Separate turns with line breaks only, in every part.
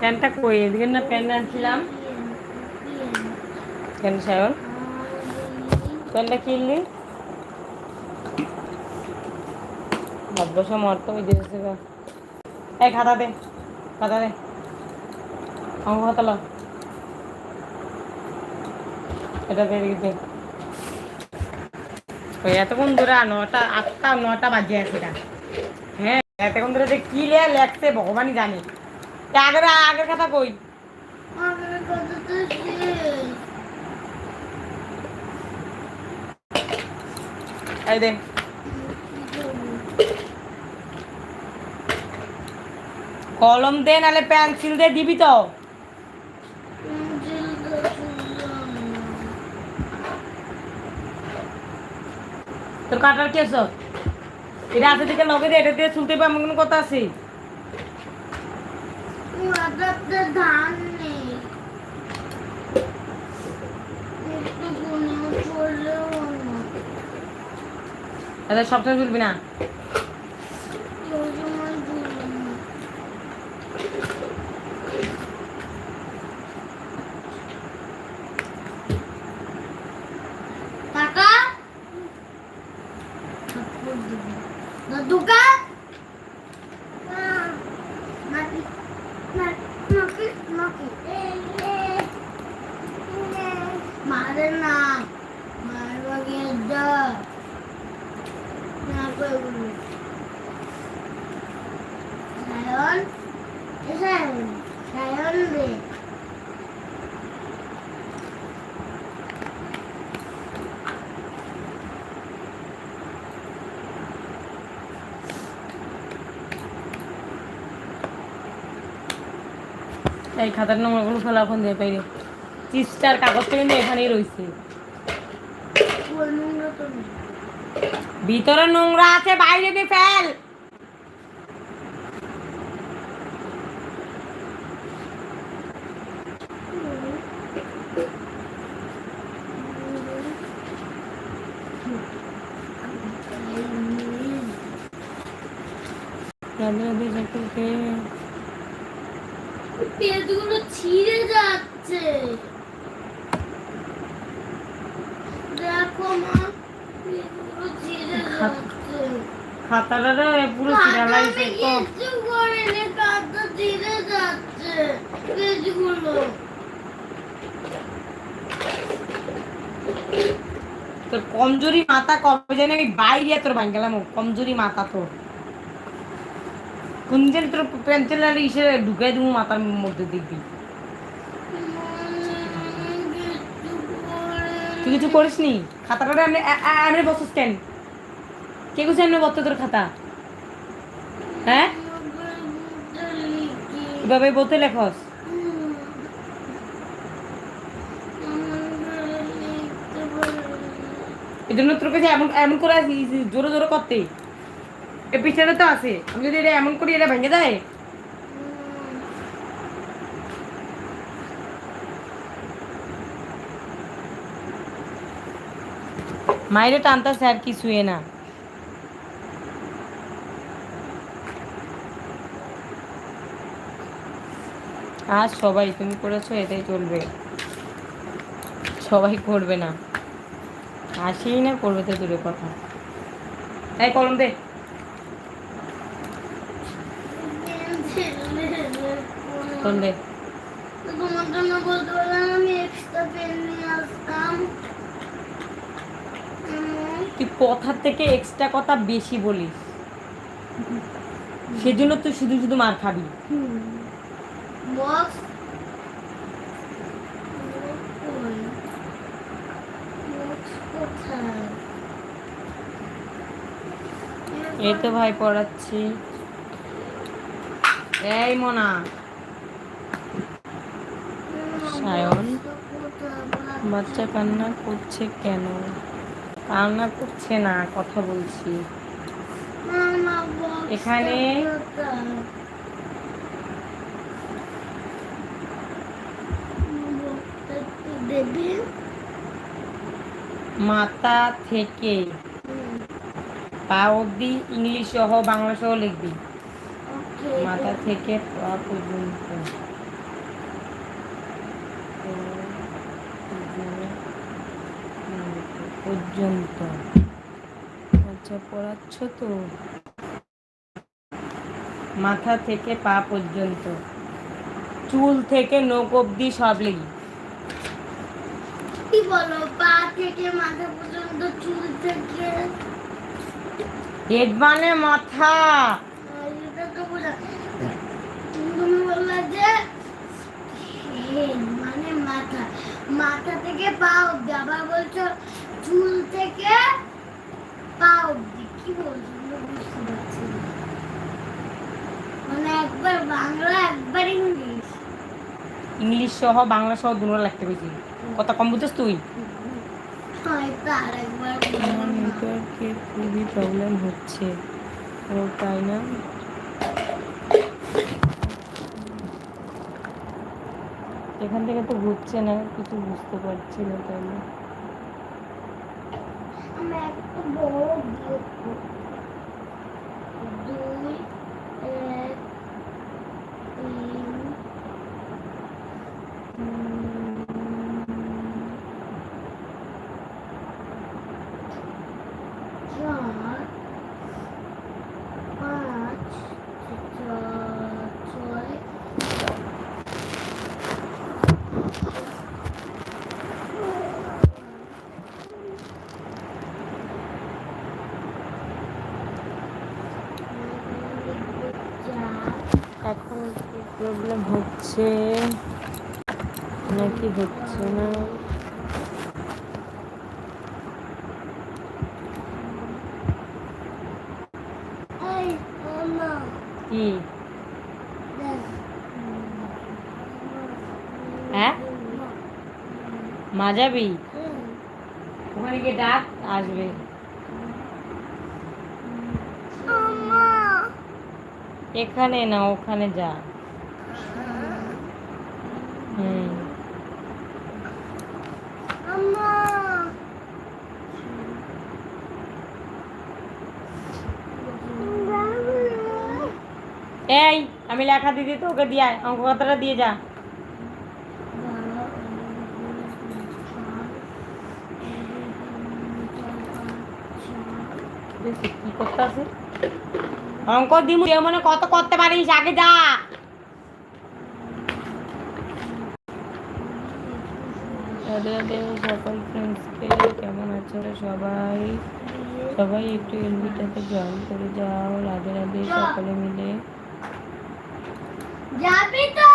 প্যান্টটা কই? এদিকে না প্যান্ট আনছিলাম। কেন সায়ন? প্যান্টটা কিনলি অভ্যাস মর্ত, ওই দিয়েছে এই খাতা দে খাতা দে। অঙ্ক খাতা লো। এটা দে দে। ওই এতক্ষণ ধরে নটা, আটটা, নটা বাজে আছে হ্যাঁ এতক্ষণ ধরে যে কি লে লেখছে, ভগবানই জানে। আগের আগের কথা কই? এই কলম দে নালে পেন্সিল দে দিবি তো। তোর কাটার কি আছে? এটা আছে দিকে লগে দে এটা দিয়ে চুলতে পারব কোনো কথা আছে?
মাথাতে ধান নেই। একটু গুনেও পড়লেও না।
এটা সবসময় চুলবি না
কেউ সময় চলবে না টাকা দাদুকা নাকি নাকি নাকি মারে না মারবা গিয়ে যা না করে বলি সায়ন এ সায়ন সায়ন রে
এই খাতার নোংরাগুলো ফেলা ফোন দিয়ে পাইরে চিস্টার কাগজটা কিন্তু এখানেই রয়েছে। ভিতরে নোংরা আছে, বাইরে দিয়ে ফেল।
পেজগুলো ছিঁড়ে যাচ্ছে। দেখো মা পেজগুলো ছিঁড়ে যাচ্ছে।
খাতাটা রে পুরো ছিঁড়া লাগছে তো
কিচ্ছু করেনি কাঁথা ছিঁড়ে যাচ্ছে পেজগুলো
তোর কমজোরি মাথা কবে জানি আমি বাইরে তোর ভাঙ গেলাম কমজোরি মাথা তোর। কোন দিন তোর পেন্সিল আর ইসে ঢুকাই দিব মাথার মধ্যে দেখবি তুই কিছু করিস নি? খাতাটা এ- এ- বসছিস কেন কে কুছে এমনি বসতে তোর খাতা? হ্যাঁ? এভাবে বলতে লেখস। এই জন্য তোর কাছে এমন এমন করে জোরে জোরে করতে। এ পিছনে তো আছে। আমি যদি এটা এমন করি, এটা ভেঙে যায়? মাইরে টানতাছে আর কিছুই না। আজ সবাই, তুমি করেছ, এটাই চলবে। সবাই করবে না। আসেই না করবে তো দূরে কথা। এই কলম দে। কলম দে
তোমার জন্য বলতে পারলাম আমি এক্সট্রা পেন নিয়ে আসতাম।
তুই কথার থেকে এক্সট্রা কথা বেশি বলিস। সেজন্য তুই শুধু শুধু মার খাবি।
বক্স।
এই তো ভাই পড়াচ্ছি। এই মোনা। সায়ন। বাচ্চা কান্না করছে কেন? কান্না করছে না কথা বলছি। এখানে- মাথা থেকে পা অব্দি ইংলিশ সহ বাংলা সহ লিখবি। মাথা থেকে পা পর্যন্ত। পর্যন্ত। আচ্ছা পড়াচ্ছ তো? মাথা থেকে পা পর্যন্ত। চুল থেকে নখ অব্দি সব লেগে
কি বলো পা থেকে মাথা পর্যন্ত চুল থেকে?
হেড মানে মাথা।
তুমি বললা যে head মানে মাথা। মাথা থেকে পা অব্দি আবার বলছো চুল থেকে পা অব্দি কি বলছো? বুঝতে পারছি মানে একবার বাংলা একবার ইংলিশ।
ইংলিশ সহ বাংলা সহ দুটো লিখতে পেরেছি কত কম বুঝছিস তুই?
আর একবার
আমার নেটওয়ার্কের খুবই প্রবলেম হচ্ছে। ও তাই না? এখান থেকে তো ঘুরছে না কিছু বুঝতে পারছি না তাই না?
আমি একটা বড় বিয়োগ করব। দুই এক তিন চার পাঁচ ছ- ছয় চার
এখন কি প্রবলেম হচ্ছে। নাকি হচ্ছে না? কি? হ্যাঁ? মা যাবি? ওখানে গিয়ে ডাক আসবে। এখানে না ওখানে যা হুম
মামা
এই আমি লেখা দিদি তো ওকে দিয়ে অঙ্ক কথাটা দিয়ে যা। অঙ্ক দিমু মনে কত করতে পারিস, আগে যা। সকল ফ্রেন্ডসকে কেমন আছো সবাই? সবাই একটু এলবিটাতে জয়েন করে যাও। রাধে রাধে, সকলে মিলে।
যাবি তো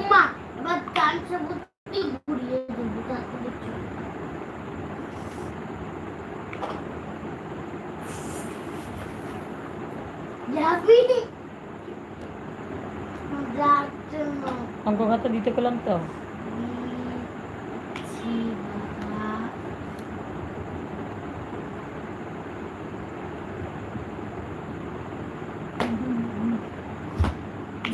উমা এবার কান সবুতি ঘুরিয়ে দেবো তারপরে চল। যাবি যাচ্ছে না
অঙ্ক খাতা দিতে পেলাম তো
দিচ্ছি বাবা।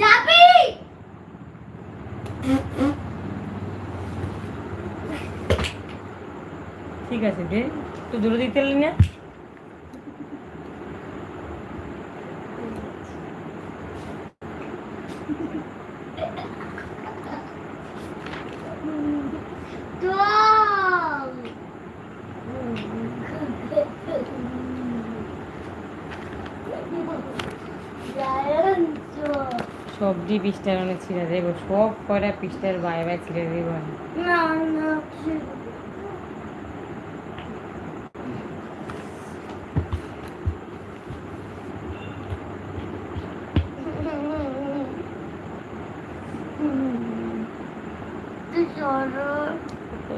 যাবি
ঠিক আছে দে। তো দূরে দিতে পারলি না সবজি পৃষ্ঠার অনেক ছিঁড়ে দেবো সব কটা পৃষ্ঠার বাই বাই ছিঁড়ে দেবো।
না না
এসবে জোরে করে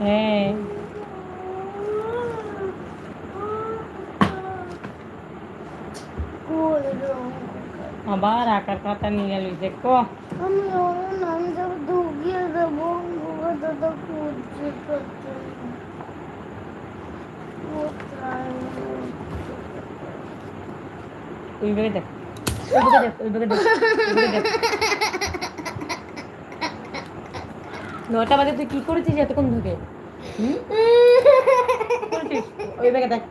हैं।
अब आ रहा करता था नहीं
अली देखो। हम दोनों नाम जब दोगे तब वो वो
तो तो कूद चुका उल्बे देख उल्बे देख उल्बे देख उल्बे देख। নটা বাজে, তুই কি করেছিস এতক্ষণ ধরে? ওই ব্যাগে দেখ।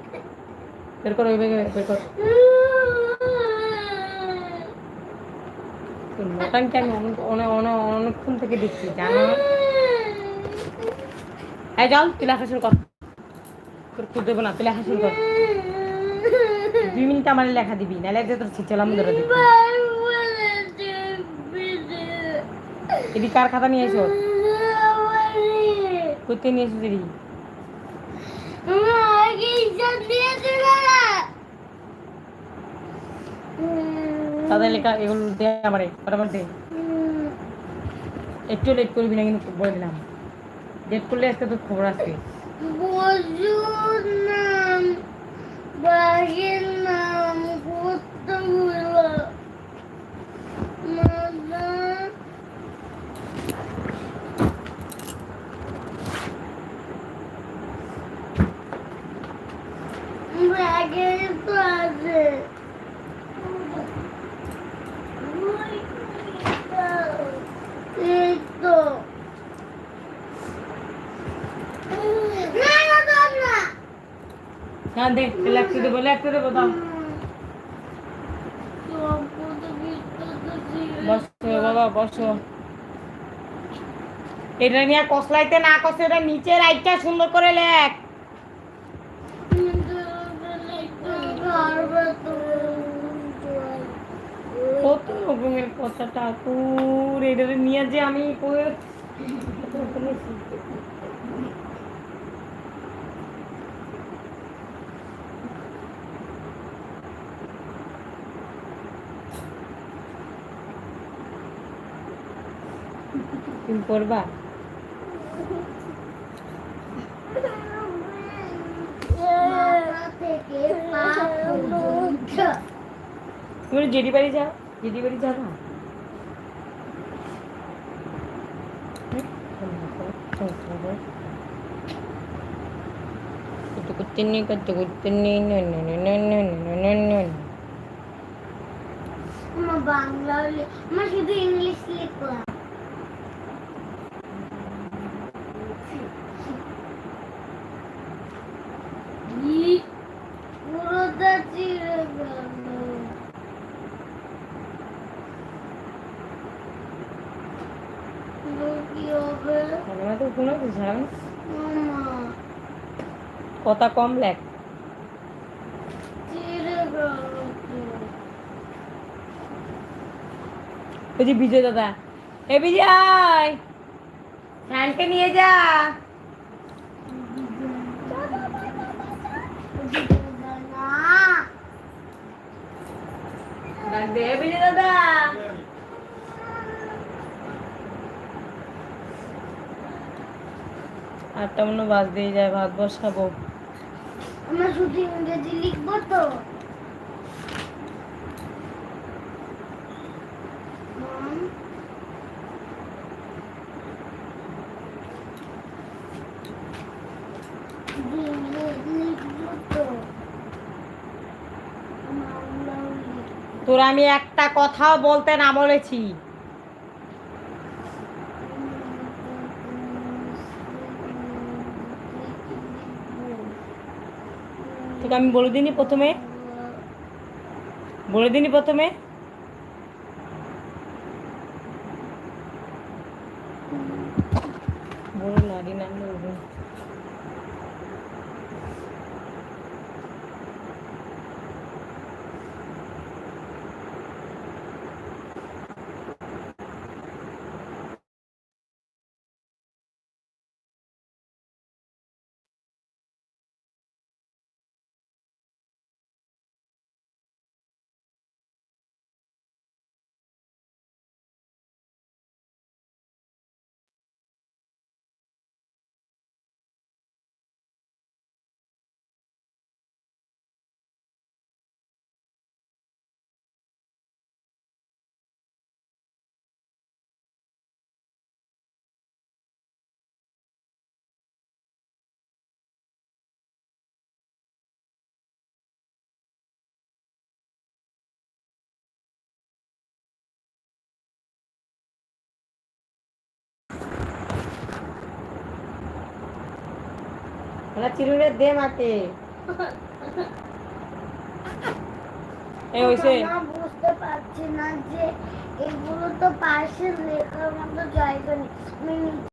বের কর, ওই ব্যাগে বের কর। নটানকে আমি অনেক অনেক অনেক অনেকক্ষণ থেকে দেখছি, জানো? এই চল তুই লেখা শুরু কর। তোর খুদ দেবো না তুই লেখা শুরু কর। দুই মিনিট আমার লেখা দিবি, নাহলে যে তোর ছিচলাম ধরে দিবি এদি কার খাতা নিয়ে এসো? কোথায় নিয়ে এসো দিদি তাদের লেখা এগুলো দে আমারে ফটাফট দে। একটু লেট করবি না কিন্তু বলে দিলাম। লেট করলে আজকে তোর খবর আসবে।
বজুর নাম নাম কতগুলো মজা ব্যাগে তো আছে এই তো না না দাও না
দেবো দেবো দাও। বসো, বাবা, বসো। এটা নিয়ে কসলাইতে না কষে এটা নিচে রাইটটা সুন্দর করে লেখ। কত রকমের এটা নিয়ে যে আমি ফুল করবা তুমি জেডি বাড়ি যাও জেডি বাড়ি যাও না
കുത്തുകുത്തിന്നെ
കത്തുകുത്തിന്നെ ബാംഗ്ലൂരിൽ നമ്മൾ ഇത്
ഇംഗ്ലീഷിലേക്ക്
কথা কম লেখ। বিজয় দাদা। এ বিজয়! ফ্যানকে নিয়ে যা। আটটা মনে বাজ দিয়ে যায়, ভাত বসাবো।
আমরা শুধু ইংরেজি লিখব তো।
তোর আমি একটা কথাও বলতে না বলেছি। তোকে আমি বলে দিইনি প্রথমে। বলে দিইনি প্রথমে। না চিরুরে দে মাকে এ হইছে
মামা বুঝতে পারছি না যে এগুলো তো পাশে লেখার মতো জায়গা নেই।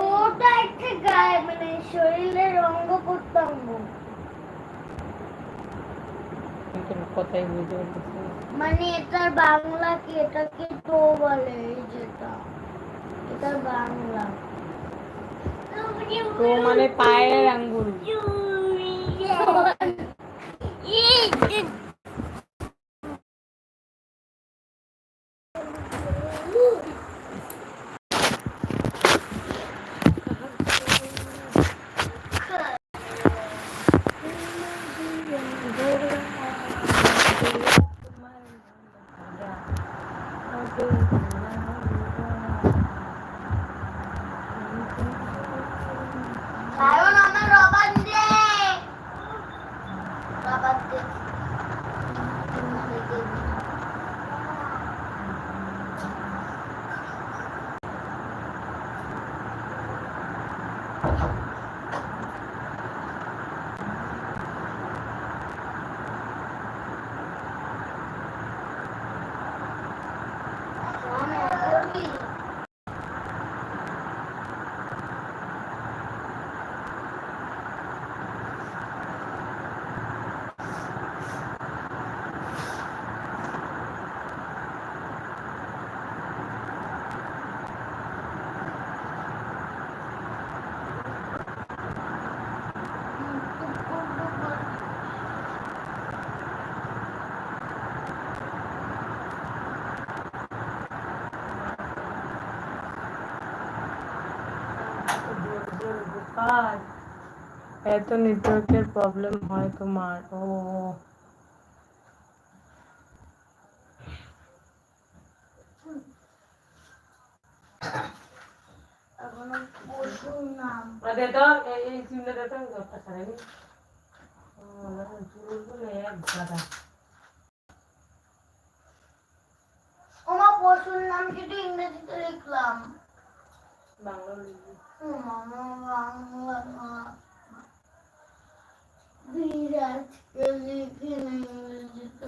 তোটা একটা গায়ে মানে শরীরের অঙ্গ প্রত্যঙ্গ।
কথাই বুঝতে পারতেছি
মানে এটার বাংলা কি? এটাকে তো বলে যেটা? এটার বাংলা।
ট্রো মানে পায়ের আঙ্গুল
কারণ আমার রবার দে রবার দে
এত নেটওয়ার্কের প্রবলেম হয় তোমার ও
এখনও পশুর নাম
দে তো এই এই সিমটা দে তো দশটা ছাড়াই চুলগুলো এক গাদা
আমার পশুর নাম কিন্তু ইংরেজিতে লিখলাম
বাংলা লিখবি
মামা বাংলা না। বিরাজকে লিখে ইংরেজিতে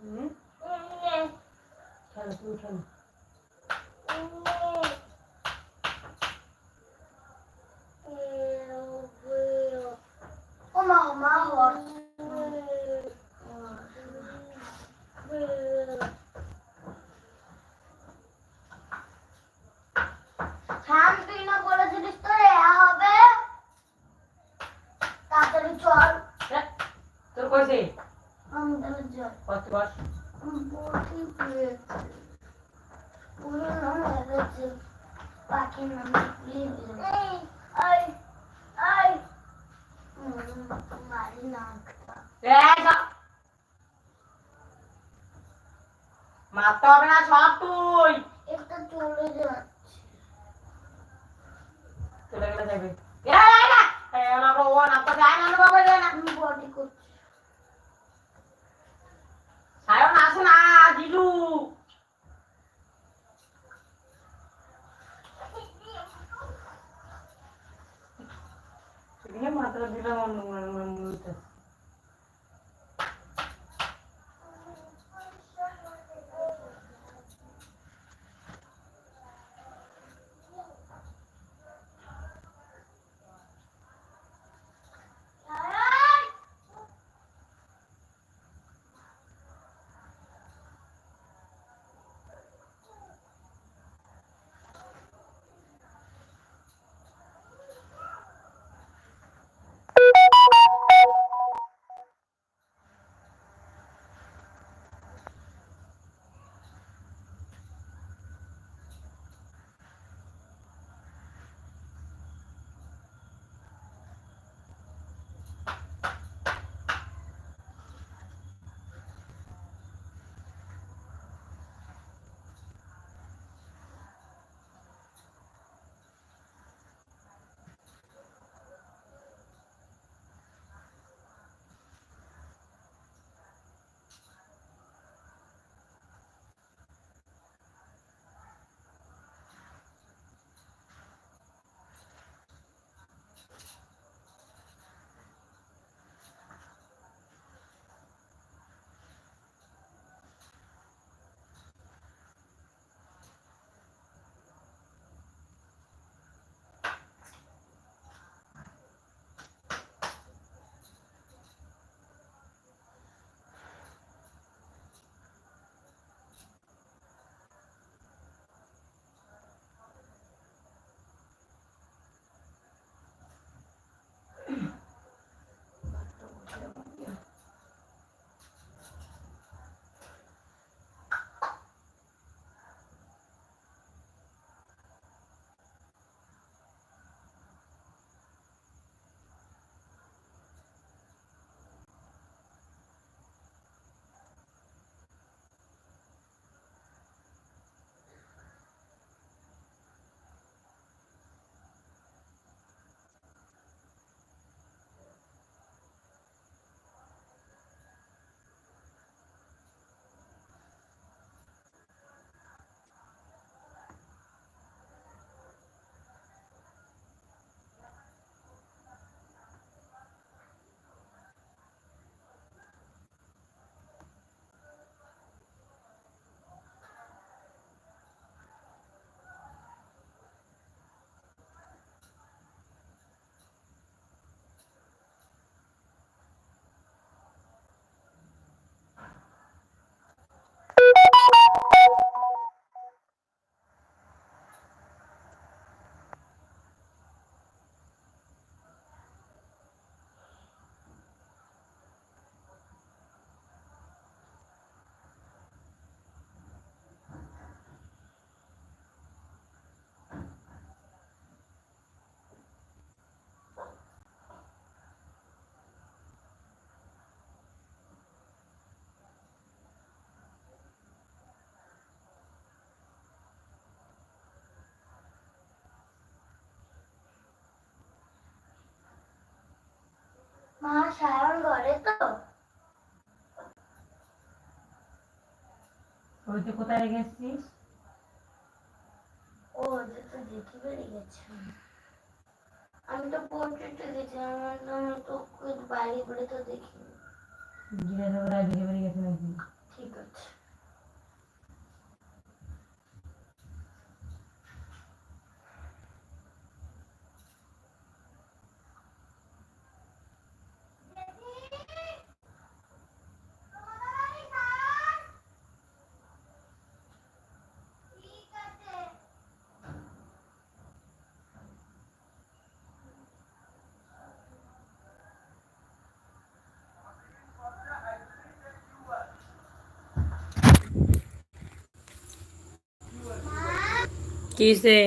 হুম খেলো তুমি খেলো
Oma, oma, horse. শাম তুই না বলেছিলিস তো এয়া হবে তাড়াতাড়ি চল
তোর কইছে
আমাদের চল
কত বস
বলছি পেয়েছি পুরো নাম হয়ে গেছে পাখির নাম এই আই আই মারি না
মারতে হবে না সব তুই
এটা চলে যাচ্ছে
নেবে এ, আয় না। এ,
মা সায়ন ঘরে তো।
ওই তো কোথায় গেছিস?
ও ওদের তো দেখি বেরিয়ে গেছে। আমি তো পোর্ট্রেটে গেছিলাম আমি তো বাড়ি বাইরে বলে তো দেখিনি।
জিজ্ঞাসা করে আজকে বেরিয়ে গেছে নাকি
ঠিক আছে
কিসে